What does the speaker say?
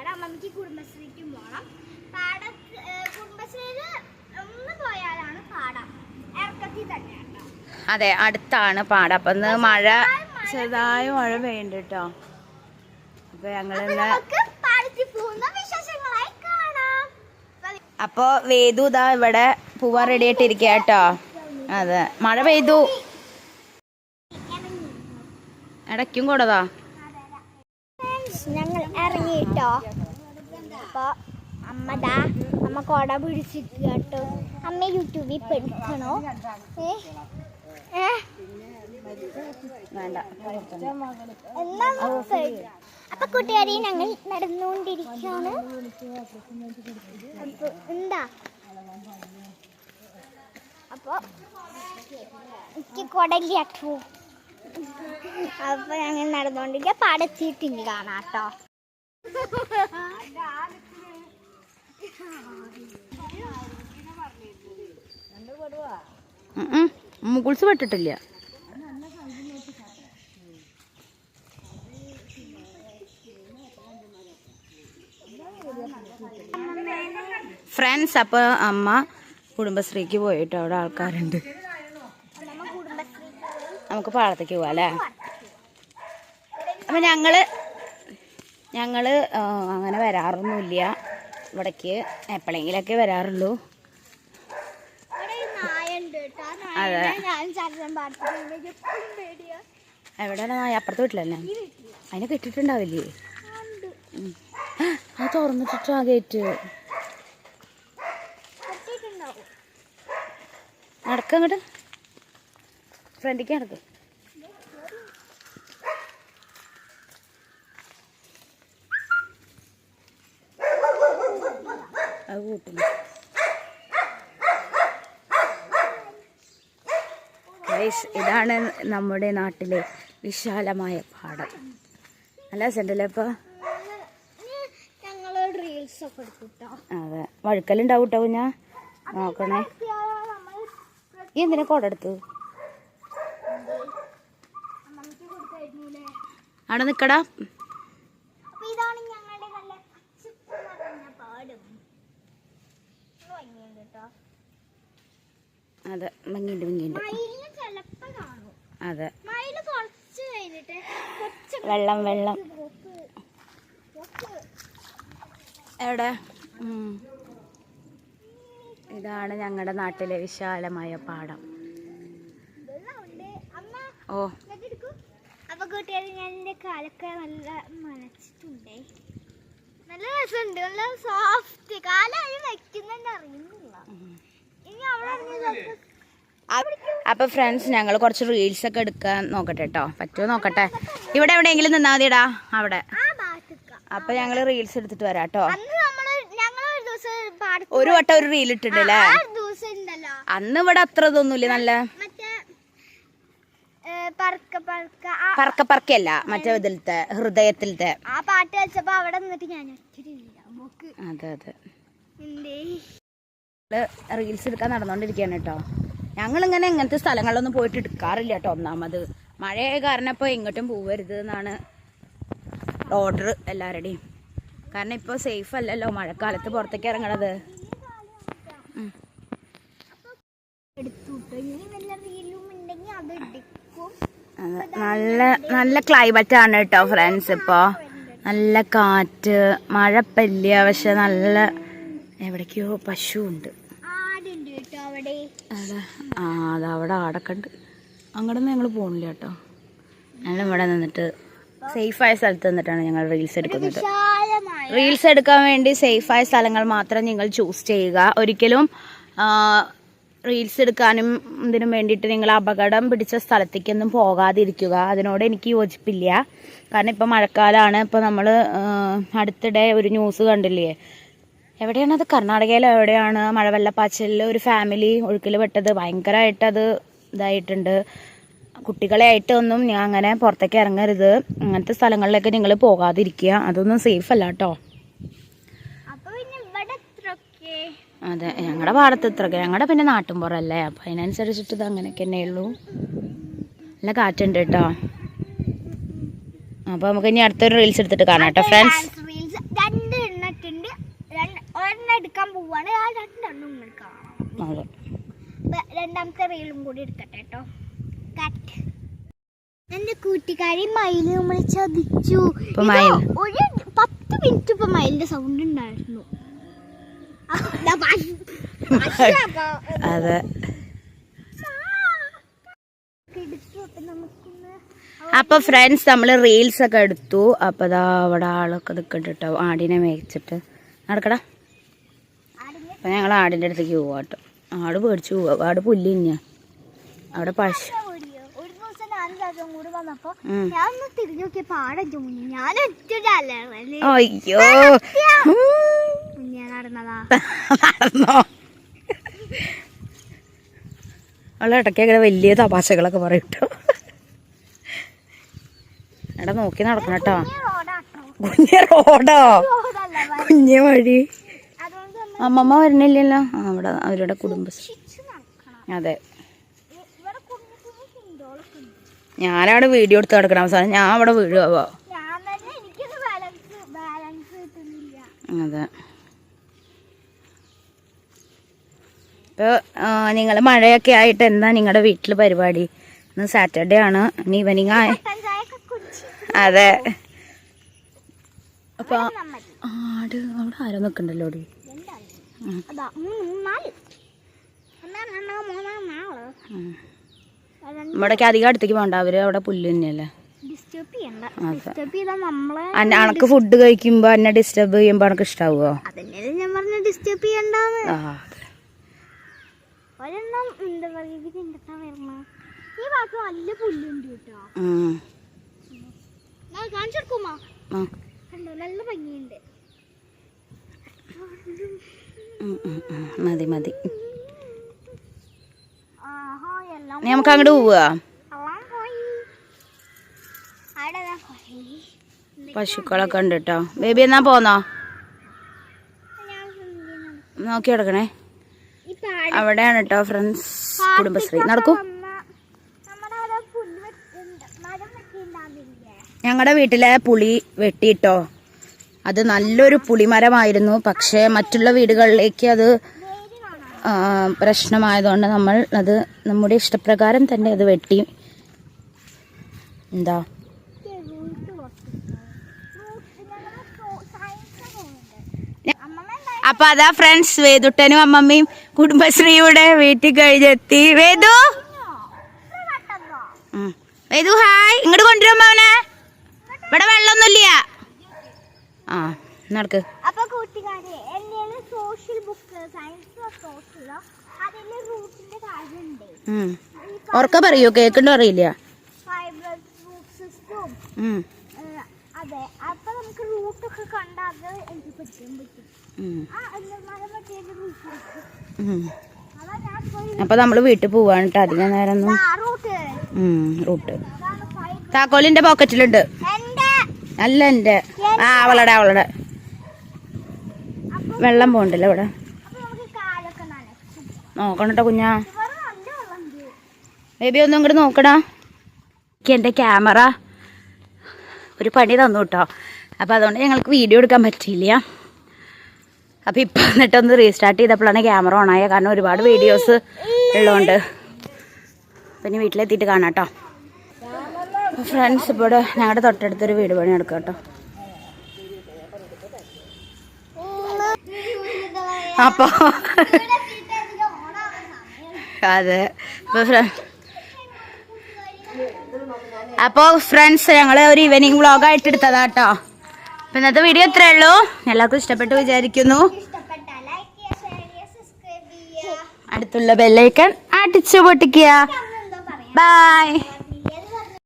പാടത്തേക്ക് അമ്മമ്മക്ക് അമ്മമ്മയ്ക്ക് കുടുംബശ്രീക്ക് പോകണം പാട കുടുംബശ്രീയിൽ ഒന്ന് പോയാലാണ് പാടം. ഇറക്കത്തിൽ തന്നെ അതെ അടുത്താണ് പാടം. അപ്പൊ ഇന്ന് മഴ ചെറുതായ മഴ പെയ്യുന്നുണ്ട് കേട്ടോ. അപ്പൊ ഞങ്ങളിന്ന് അപ്പോ വേദു ഇതാ ഇവിടെ പൂവാൻ റെഡി ആയിട്ടിരിക്കുക കേട്ടോ. അതെ. മഴ പെയ്തു. ഇടയ്ക്കും കൂടതാ കേട്ടോ. അപ്പൊ അമ്മ ദാ അമ്മ കൊട പിടിച്ചിട്ട് കേട്ടോ. അമ്മ യൂട്യൂബിൽ പഠിക്കണോ? ഏ? വേണ്ട. അപ്പൊ കൂട്ടുകാരി ഞങ്ങൾ നടന്നുകൊണ്ടിരിക്കാണ് എന്താ? അപ്പൊ എനിക്ക് കൊടല്ലാട്ടു അപ്പൊ ഞങ്ങൾ നടന്നുകൊണ്ടിരിക്കുക. പാടത്തിയിട്ടില്ല കാണാട്ടോ മുകുൾസ് പെട്ടിട്ടില്ല. ഫ്രണ്ട്സ് അപ്പോൾ അമ്മ കുടുംബശ്രീക്ക് പോയിട്ട് അവിടെ ആൾക്കാരുണ്ട്. നമുക്ക് പാടത്തേക്ക് പോവാം അല്ലേ? അപ്പം ഞങ്ങൾ ഞങ്ങൾ ആ, അങ്ങനെ വരാറൊന്നുമില്ല. ഇവിടേക്ക് എപ്പോഴെങ്കിലൊക്കെ വരാറുള്ളൂ. അതെ. എവിടെയാണ് നായ? അപ്പുറത്തെ വീട്ടിലല്ലേ അതിനെ കെട്ടിട്ടുണ്ടാവില്ലേ? ആ തുറന്നിട്ടിട്ടോ ആ ഗേറ്റ്. നടക്കങ്ങോട്ട് ഫ്രണ്ടിക്ക് നടക്ക്. കൂട്ടുന്നു ഇതാണ് നമ്മുടെ നാട്ടിലെ വിശാലമായ പാടം. നല്ല ഇപ്പോൾ എടുത്തിട്ടോ അതെ. വഴുക്കലുണ്ടാവും കേട്ടോ ഞാൻ നോക്കണേ. ഈ എന്തിനാ കോടെടുത്ത് അവിടെ നിക്കടാ അപ്പൊ ഇതാണ് ഞങ്ങളുടെ നല്ല പച്ചപ്പ് നിറഞ്ഞ പാടും ഭംഗിയുണ്ട് കേട്ടോ അതെ ഭംഗിയുണ്ട് ഭംഗിയുണ്ട് മയിലിന് ചിലപ്പോ കാണും അതെ മയിൽ കുറച്ച് കഴിഞ്ഞിട്ട് കൊച്ചു വെള്ളം വെള്ളം. എവിടെ? ഇതാണ് ഞങ്ങളുടെ നാട്ടിലെ വിശാലമായ പാടം. ഓ. അപ്പൊ കൂട്ടുകാരി ഞാൻ എന്റെ കാലൊക്കെ നല്ല നനച്ചിട്ടുണ്ടേ. നല്ല രസമുണ്ട്. നല്ല സോഫ്റ്റ് കാലായി വെക്കുന്നുണ്ട് അറിയുന്നില്ല. ഇനി അവിടെ ഇറങ്ങി ചിലപ്പോ അപ്പൊ ഫ്രണ്ട്സ് ഞങ്ങൾ കുറച്ച് റീൽസ് ഒക്കെ എടുക്കാൻ നോക്കട്ടെ കേട്ടോ പറ്റുമോ നോക്കട്ടെ? ഇവിടെ എവിടെയെങ്കിലും നിന്നാ മതിടാ അവിടെ. ആ ഭാഗത്തേക്ക അപ്പൊ ഞങ്ങൾ റീൽസ് എടുത്തിട്ട് വരാം കേട്ടോ ഒരു വട്ടം ഒരു റീൽ ഇട്ടിട്ടില്ലേ അന്ന് ഇവിടെ അത്ര ഇതൊന്നുമില്ല നല്ല പറക്ക പറക്കല്ല മറ്റേ ഇതിലത്തെ ഹൃദയത്തിലത്തെ. ആ പാട്ട് വെച്ചപ്പോ അവിടെ നിന്നിട്ട് ഞാൻ അതെ അതെ. റീൽസ് എടുക്കാൻ നടന്നോണ്ടിരിക്കാണ് കേട്ടോ ഞങ്ങളിങ്ങനെ ഇങ്ങനത്തെ സ്ഥലങ്ങളിലൊന്നും പോയിട്ട് എടുക്കാറില്ല കേട്ടോ ഒന്നാമത്. മഴയായ കാരണം ഇപ്പോൾ ഇങ്ങോട്ടും പോവരുത് എന്നാണ് ഓർഡർ എല്ലാവരുടെയും കാരണം ഇപ്പോൾ സേഫ് അല്ലല്ലോ മഴക്കാലത്ത് പുറത്തേക്ക് ഇറങ്ങണത്. നല്ല നല്ല ക്ലൈമറ്റ് ആണ് കേട്ടോ ഫ്രണ്ട്സ് ഇപ്പോൾ നല്ല കാറ്റ് മഴ ഇല്ല പക്ഷെ നല്ല എവിടേക്കോ പശു ഉണ്ട് അതെ ആ അത് അവിടെ ആടൊക്കെ ഉണ്ട് അങ്ങോട്ടൊന്നും ഞങ്ങൾ പോണില്ല കേട്ടോ. ഞങ്ങൾ ഇവിടെ നിന്നിട്ട് സേഫായ സ്ഥലത്ത് നിന്നിട്ടാണ് ഞങ്ങൾ റീൽസ് എടുക്കുന്നത്. റീൽസ് എടുക്കാൻ വേണ്ടി സേഫായ സ്ഥലങ്ങൾ മാത്രം നിങ്ങൾ ചൂസ് ചെയ്യുക. ഒരിക്കലും റീൽസ് എടുക്കാനും ഇതിനും വേണ്ടിയിട്ട് നിങ്ങൾ അപകടം പിടിച്ച സ്ഥലത്തേക്കൊന്നും പോകാതിരിക്കുക. അതിനോട് എനിക്ക് യോജിപ്പില്ല. കാരണം ഇപ്പം മഴക്കാലമാണ് ഇപ്പോൾ നമ്മൾ അടുത്തിടെ ഒരു ന്യൂസ് കണ്ടില്ലേ? എവിടെയാണത് കർണാടകയിലോ എവിടെയാണ്? മഴവെള്ളപ്പാച്ചലിൽ ഒരു ഫാമിലി ഒഴുക്കിൽ പെട്ടത്. ഭയങ്കരമായിട്ട് അത് ഇതായിട്ടുണ്ട്. കുട്ടികളെ ആയിട്ടൊന്നും ഞാൻ അങ്ങനെ പുറത്തേക്ക് ഇറങ്ങരുത്. അങ്ങനത്തെ സ്ഥലങ്ങളിലൊക്കെ നിങ്ങൾ പോകാതിരിക്കുക. അതൊന്നും സേഫ് അല്ല കേട്ടോ. അതെ ഞങ്ങളുടെ പാടത്ത് ഇത്രയൊക്കെ ഞങ്ങളുടെ പിന്നെ നാട്ടിൻപുറമല്ലേ അപ്പം അതിനനുസരിച്ചിട്ട് ഇത് അങ്ങനെയൊക്കെ തന്നെ ഉള്ളൂ. നല്ല കാറ്റുണ്ട് കേട്ടോ. അപ്പോൾ നമുക്ക് ഇനി അടുത്തൊരു റീൽസ് എടുത്തിട്ട് കാണാം കേട്ടോ ഫ്രണ്ട്സ് ഡാൻസ് റീൽസ് രണ്ട് എണ്ണിട്ടുണ്ട് രണ്ട് ഒരെണ്ണം എടുക്കാൻ പോവാണ് ആ രണ്ടെണ്ണം നിങ്ങൾ ഇപ്പൊ രണ്ടാമത്തെ റീലും കൂടി എടുക്കട്ടെ കേട്ടോ കട്ട് എന്റെ കൂട്ടുകാരി മയിൽ നമ്മളെ ചതിച്ചു. ഇത് ഒരു പത്ത് മിനിറ്റ് ഇപ്പൊ മയിലിന്റെ സൗണ്ട് ഉണ്ടായിരുന്നു. അതെ. അപ്പൊ ഫ്രണ്ട്സ് നമ്മൾ റീൽസ് ഒക്കെ എടുത്തു. അപ്പൊ ദാ അവിടെ ആളൊക്കെ നിൽക്കണ്ട കേട്ടോ ആടിനെ മേയിച്ചിട്ട് നടക്കടാ. അപ്പൊ ഞങ്ങൾ ആടിന്റെ അടുത്തേക്ക് പോവാ കേട്ടോ ആട് പേടിച്ചു പോവാ. ആട് പുല്ലിഞ്ഞ അവിടെ പശ അയ്യോ. നടന്നോ? അവളെ ഇടയ്ക്ക് അങ്ങനെ വലിയ തമാശകളൊക്കെ പറയും കേട്ടോ. എടാ നോക്കി നടക്കണം കേട്ടോ. കുഞ്ഞ റോഡോ. കുഞ്ഞ വഴി. അമ്മമ്മ വരണില്ലല്ലോ. ആ. അവിടെ അവരുടെ കുടുംബശ്രീ അതെ. ഞാനവിടെ വീഡിയോ എടുത്ത് കിടക്കണം അവസാനം ഞാൻ അവിടെ വീഴുവോ. അതെ. ഇപ്പോൾ നിങ്ങൾ മഴയൊക്കെ ആയിട്ട് എന്താ നിങ്ങളുടെ വീട്ടിൽ പരിപാടി? ഇന്ന് സാറ്റർഡേ ആണ്. ഇന്ന് ഈവനിങ് ആയി അതെ. അപ്പോൾ ആട് അവിടെ ആരോ നിൽക്കണ്ടല്ലോ ഇവിടേക്ക് അധികം അടുത്തേക്ക് പോകണ്ട അവർ അവിടെ പുല്ല് തന്നെയല്ലേ? അനക്ക് ഫുഡ് കഴിക്കുമ്പോ എന്നെ ഡിസ്റ്റർബ് ചെയ്യുമ്പോ അനക്ക് ഇഷ്ടാവോ? അതന്നെ ഞാൻ പറഞ്ഞ ഡിസ്റ്റർബ് ചെയ്യണ്ടാന്ന്. ആ ഒരെണ്ണം എന്താ പറയുക ഇത് വരണ? ഈ ഭാഗത്ത് നല്ല പുല്ലുണ്ട് കേട്ടോ. കണ്ടോ നല്ല ഭംഗിയുണ്ട്. മതി മതി. നമുക്ക് അങ്ങോട്ട് പോവുക പശുക്കളൊക്കെ ഉണ്ട് കേട്ടോ ബേബി എന്നാ പോന്നോ. നോക്കി കിടക്കണേ അവിടെയാണ് കേട്ടോ ഫ്രണ്ട്സ് കുടുംബശ്രീ. നടക്കൂ. ഞങ്ങളുടെ വീട്ടിലെ പുളി വെട്ടിയിട്ടോ അത് നല്ലൊരു പുളിമരമായിരുന്നു. പക്ഷേ മറ്റുള്ള വീടുകളിലേക്ക് അത് പ്രശ്നമായതുകൊണ്ട് നമ്മൾ അത് നമ്മുടെ ഇഷ്ടപ്രകാരം തന്നെ അത് വെട്ടി. എന്താ? അപ്പൊ അതാ ഫ്രണ്ട്സ് വേദുട്ടനും അമ്മമ്മയും കുടുംബശ്രീയുടെ വീട്ടിൽ കഴിഞ്ഞെത്തി. വേദു. വേദു ഹായ്. ഇങ്ങോട്ട് കൊണ്ടുവരുമ്പോ അവനെ ഇവിടെ വെള്ളമൊന്നുമില്ല ആ നടക്ക്. അപ്പൊ കൂട്ടുകാരെ എന്റെ സോഷ്യൽ ബുക്ക് സയൻസ് സോഷ്യലോ അതിൽ റൂട്ടിന്റെ കാര്യമുണ്ട്. ഉം. പറയോ കേൾക്കണ്ടോ അറിയില്ല. അതെ അപ്പൊ നമുക്ക് റൂട്ടൊക്കെ കണ്ടാൽ അത് എനിക്ക് പഠിക്കാൻ പറ്റും. ആ റൂട്ട് അപ്പൊ നമ്മൾ വീട്ടിൽ പോവാണ് കേട്ടോ അധികം നേരം റൂട്ട് താക്കോലിന്റെ പോക്കറ്റിലുണ്ട് അല്ല എന്റെ ആ അവളുടെ അവളുടെ. വെള്ളം പോണ്ടല്ലോ ഇവിടെ. നോക്കണം കേട്ടോ കുഞ്ഞാ. ബേബി ഒന്നും ഇങ്ങോട്ട് നോക്കടാ. എനിക്ക് എന്റെ ക്യാമറ ഒരു പണി തന്നു കേട്ടോ അപ്പോൾ അതുകൊണ്ട് ഞങ്ങൾക്ക് വീഡിയോ എടുക്കാൻ പറ്റിയില്ല. അപ്പോൾ ഇപ്പം എന്നിട്ടൊന്ന് റീസ്റ്റാർട്ട് ചെയ്തപ്പോഴാണ് ക്യാമറ ഓണായ കാരണം ഒരുപാട് വീഡിയോസ് ഉള്ളതുകൊണ്ട്. പിന്നെ വീട്ടിലെത്തിയിട്ട് കാണാം കേട്ടോ ഫ്രണ്ട്സ് ഇപ്പോൾ ഞങ്ങളുടെ തൊട്ടടുത്തൊരു വീട് പണി എടുക്കാം കേട്ടോ അപ്പോൾ അതെ. അപ്പോൾ ഫ്രണ്ട്സ് ഞങ്ങൾ ഒരു ഈവനിങ് വ്ളോഗായിട്ട് എടുത്തതാ കേട്ടോ അപ്പം ഇന്നത്തെ വീഡിയോ എത്രയേ ഉള്ളൂ. എല്ലാവർക്കും ഇഷ്ടപ്പെട്ടു വിചാരിക്കുന്നു. അടുത്തുള്ള ബെല്ലൈക്കൺ അടിച്ചു പൊട്ടിക്കുക. ബായ്